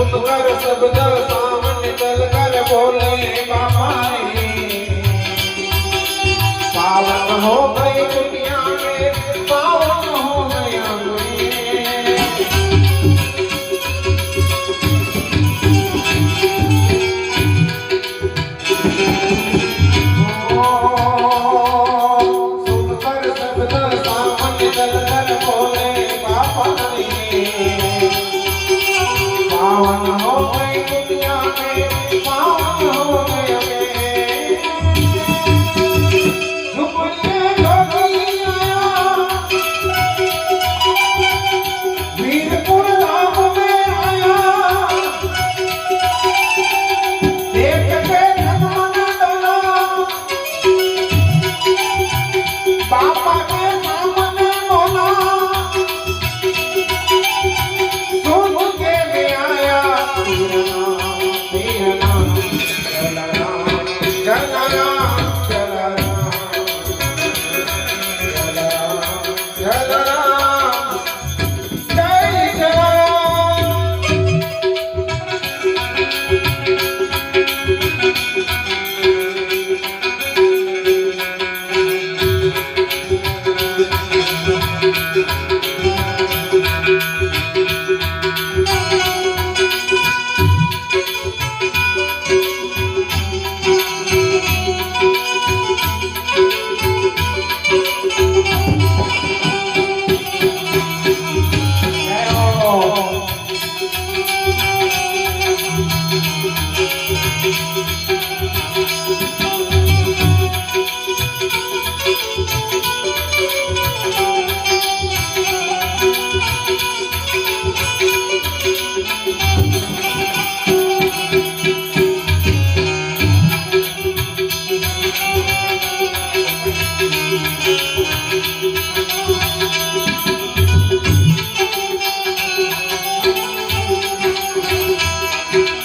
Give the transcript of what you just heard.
ઉત્કર પાવન હોય દુનિયા મેં પાવન